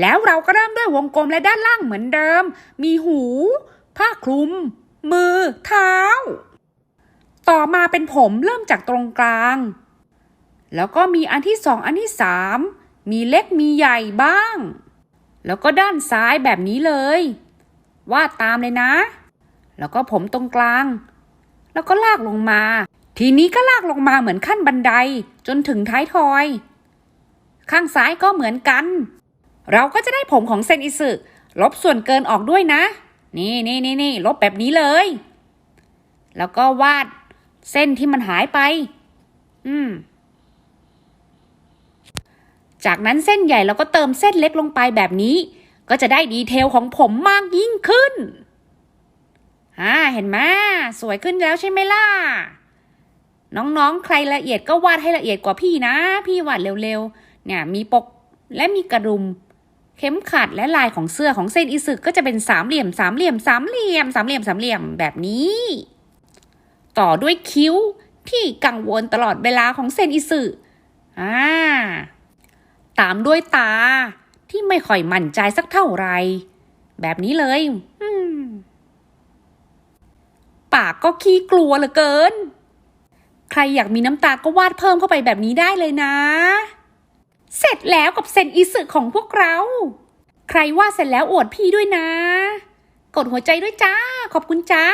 แล้วเราก็เริ่มด้วยวงกลมและด้านล่างเหมือนเดิม มีหู ผ้าคลุม มือ เท้า ต่อมาเป็นผมเริ่มจากตรงกลาง แล้วก็มีอันที่สองอันที่สามมีเล็กมีใหญ่บ้าง แล้วก็ด้านซ้ายแบบนี้เลย วาดตามเลยนะ แล้วก็ผมตรงกลาง แล้วก็ลากลงมา ทีนี้ก็ลากลงมาเหมือนขั้นบันไดจนถึงท้ายทอย ข้างซ้ายก็เหมือนกัน เราก็จะได้ผมของเซนอิสึลบส่วนเกินออกด้วยนะ นี่นี่นี่นี่ลบแบบนี้เลย แล้วก็วาดเส้นที่มันหายไป อืม จากนั้นเส้นใหญ่เราก็เติมเส้นเล็กลงไปแบบนี้ ก็จะได้ดีเทลของผมมากยิ่งขึ้นอ่าเห็นไหมสวยขึ้นแล้วใช่ไหมล่ะ น้องๆ ใครละเอียดก็วาดให้ละเอียดกว่าพี่นะ พี่วาดเร็วๆ เนี่ยมีปกและมีกระดุม เข็มขัดและลายของเสื้อของเส้นอิสึก็จะเป็นสามเหลี่ยมสามเหลี่ยมสามเหลี่ยมสามเหลี่ยมสามเหลี่ยมแบบนี้ ต่อด้วยคิ้วที่กังวลตลอดเวลาของเซนอิสึอ่าตามด้วยตาที่ไม่ค่อยมั่นใจสักเท่าไหร่แบบนี้เลยปากก็ขี้กลัวเหลือเกิน ใครอยากมีน้ำตาก็วาดเพิ่มเข้าไปแบบนี้ได้เลยนะ ร็จแล้วกับเซนอิสึของพวกเรา ใครว่าเสร็จแล้วอวดพี่ด้วยนะ กดหัวใจด้วยจ้า ขอบคุณจ้า